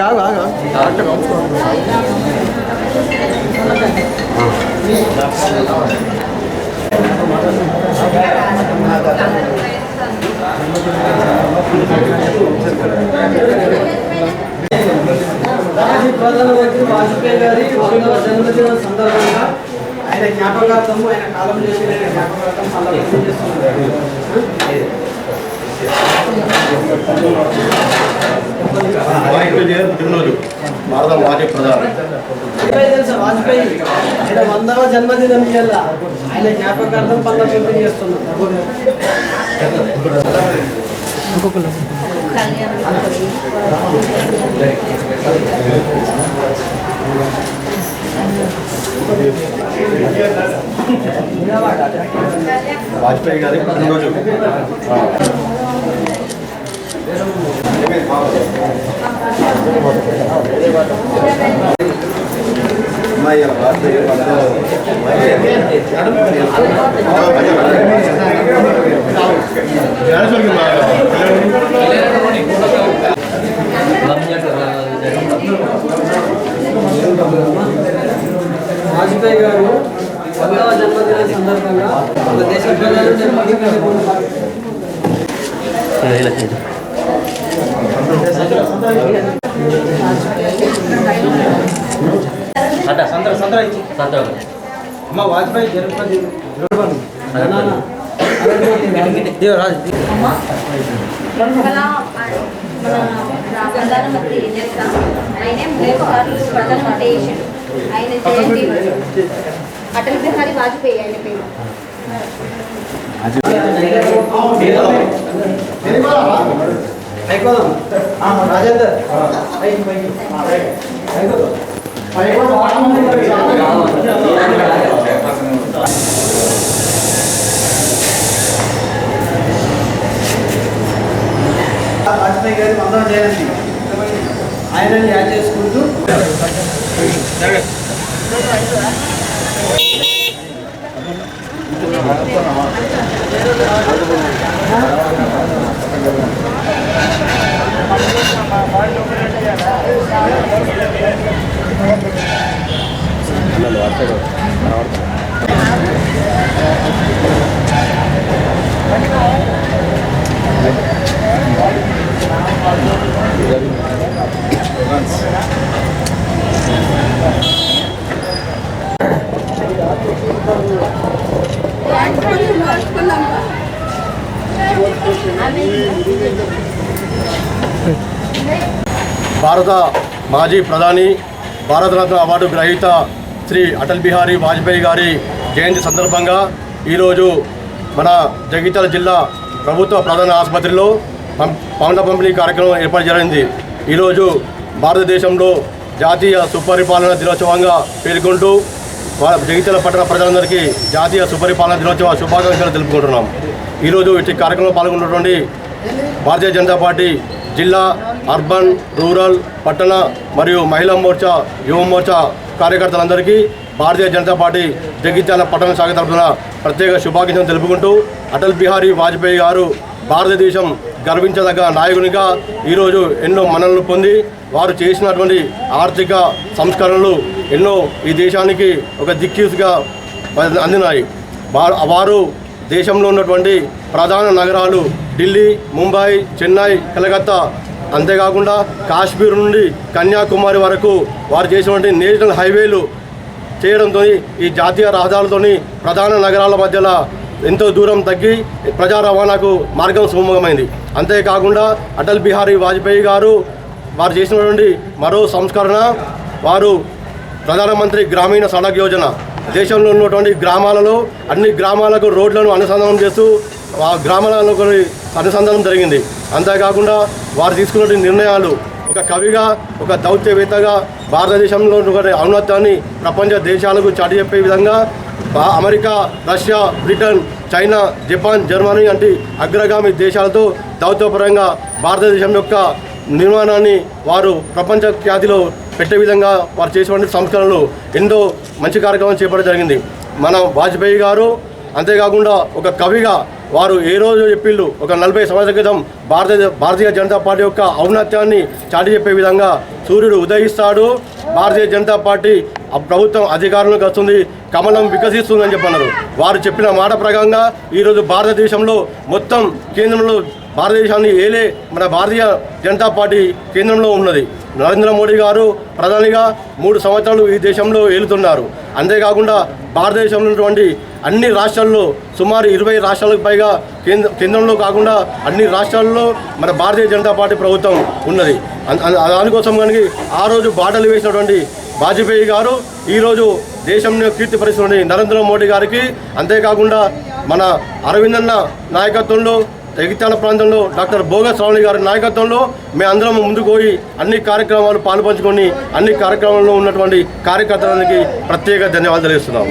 ఆగు ఆగు ప్రధానమంత్రి వాజ్పేయి గారి వందవ జన్మదిన సందర్భంగా ఆయన జ్ఞాపకార్థము ఆయన కాలం చేసిన జ్ఞాపకార్థం సందర్భం చేస్తున్నారు పుట్టినరోజు భారత మాజీ ప్రధాని వాజ్పేయి ఆయన వందవ జన్మదినం ఇయ్యాల ఆయన జ్ఞాపకార్థం పండుగ పంపిణీ వాజ్పేయి గారి పుట్టినరోజు. వాజ్పేయి గారు వందవ జన్మదిన సందర్భంగా మన దేశ ప్రజలు అమ్మ వాజ్పేయి జన్మదిన ప్రధానమంత్రి ఏం చేస్తా ఆయన మూడు సార్లు ప్రధానమంత్రి చేసిండు ఆయన జయంతి అటల్ బిహారీ వాజ్పేయి ఆయన పేరు. రాజేందర్ వాజ్పేయి గారి వందవ జయంతి ఆయనని యాడ్ చేసుకుంటూ భారత మాజీ ప్రధాని భారతరత్న అవార్డు గ్రహీత శ్రీ అటల్ బిహారీ వాజ్పేయి గారి జయంతి సందర్భంగా ఈరోజు మన జగిత్యాల జిల్లా ప్రభుత్వ ప్రధాన ఆసుపత్రిలో పం- పంపిణీ కార్యక్రమం ఏర్పాటు జరిగింది. ఈరోజు భారతదేశంలో జాతీయ సుపరిపాలన దినోత్సవంగా పేర్కొంటూ జగిత్యాల పట్టణ ప్రజలందరికీ జాతీయ సుపరిపాలన దినోత్సవ శుభాకాంక్షలు తెలుపుకుంటున్నాం. ఈరోజు ఇటు కార్యక్రమంలో పాల్గొన్నటువంటి భారతీయ జనతా పార్టీ జిల్లా అర్బన్ రూరల్ పట్టణ మరియు మహిళా మోర్చా యువ మోర్చా కార్యకర్తలందరికీ భారతీయ జనతా పార్టీ జగిత్యాల పట్టణ శాఖ తరఫున ప్రత్యేక శుభాకాంక్షలు తెలుపుకుంటూ అటల్ బిహారీ వాజ్పేయి గారు భారతదేశం గర్వించదగ్గ నాయకునిగా ఈరోజు ఎన్నో మనలను పొంది వారు చేసినటువంటి ఆర్థిక సంస్కరణలు ఎన్నో ఈ దేశానికి ఒక దిక్యూసుగా అందినాయి. వారు దేశంలో ఉన్నటువంటి ప్రధాన నగరాలు ఢిల్లీ ముంబై చెన్నై కలకత్తా అంతేకాకుండా కాశ్మీర్ నుండి కన్యాకుమారి వరకు వారు చేసినటువంటి నేషనల్ హైవేలు చేయడంతో ఈ జాతీయ రహదారులతోని ప్రధాన నగరాల మధ్యలో ఎంతో దూరం తగ్గి ప్రజా రవాణాకు మార్గం సుగమమైంది. అంతేకాకుండా అటల్ బిహారీ వాజ్పేయి గారు వారు చేసినటువంటి మరో సంస్కరణ వారు ప్రధానమంత్రి గ్రామీణ సడక్ యోజన. దేశంలో ఉన్నటువంటి గ్రామాలలో అన్ని గ్రామాలకు రోడ్లను అనుసంధానం చేస్తూ ఆ గ్రామాలలో కొన్ని అనుసంధానం జరిగింది. అంతేకాకుండా వారు తీసుకున్న నిర్ణయాలు ఒక కవిగా ఒక దౌత్యవేత్తగా భారతదేశంలో ఉన్నటువంటి ఔన్నత్యాన్ని ప్రపంచ దేశాలకు చాటి చెప్పే విధంగా America Russia Britain China Japan Germany వంటి అగ్రగామి దేశాలతో దౌత్యపరంగా భారతదేశం యొక్క నిర్మాణాన్ని వారు ప్రపంచ ఖ్యాతిలో పెట్టే విధంగా వారు చేసినటువంటి సంస్కరణలు ఎంతో మంచి కార్యక్రమం చేపట్టడం జరిగింది. మన వాజ్పేయి గారు అంతేకాకుండా ఒక కవిగా వారు ఏ రోజు చెప్పిళ్ళు ఒక నలభై సంవత్సరాల క్రితం భారతీయ భారతీయ జనతా పార్టీ యొక్క ఔన్నత్యాన్ని చాటి చెప్పే విధంగా సూర్యుడు ఉదయిస్తాడు. భారతీయ జనతా పార్టీ ప్రభుత్వం అధికారంలోకి వస్తుంది కమలం వికసిస్తుందని చెప్పన్నారు. వారు చెప్పిన మాట ప్రకారంగా ఈరోజు భారతదేశంలో మొత్తం కేంద్రంలో భారతదేశాన్ని ఏలే మన భారతీయ జనతా పార్టీ కేంద్రంలో ఉన్నది. నరేంద్ర మోడీ గారు ప్రధానిగా మూడు సంవత్సరాలు ఈ దేశంలో ఏలుతున్నారు. అంతేకాకుండా భారతదేశంలో ఉన్నటువంటి అన్ని రాష్ట్రాల్లో సుమారు ఇరవై రాష్ట్రాలకు పైగా కేంద్ర కేంద్రంలో కాకుండా అన్ని రాష్ట్రాల్లో మన భారతీయ జనతా పార్టీ ప్రభుత్వం ఉన్నది. దానికోసం కనుక ఆ రోజు బాటలు వేసినటువంటి వాజ్పేయి గారు ఈరోజు దేశంలో కీర్తి పరిస్థితున్న నరేంద్ర మోడీ గారికి అంతేకాకుండా మన అరవిందన్న నాయకత్వంలో తెగితాల ప్రాంతంలో డాక్టర్ భోగ శ్రావణి గారి నాయకత్వంలో మేము అందరం ముందుకు పోయి అన్ని కార్యక్రమాలు పాల్పంచుకొని అన్ని కార్యక్రమాల్లో ఉన్నటువంటి కార్యకర్తలకి ప్రత్యేక ధన్యవాదాలు తెలుస్తున్నాము.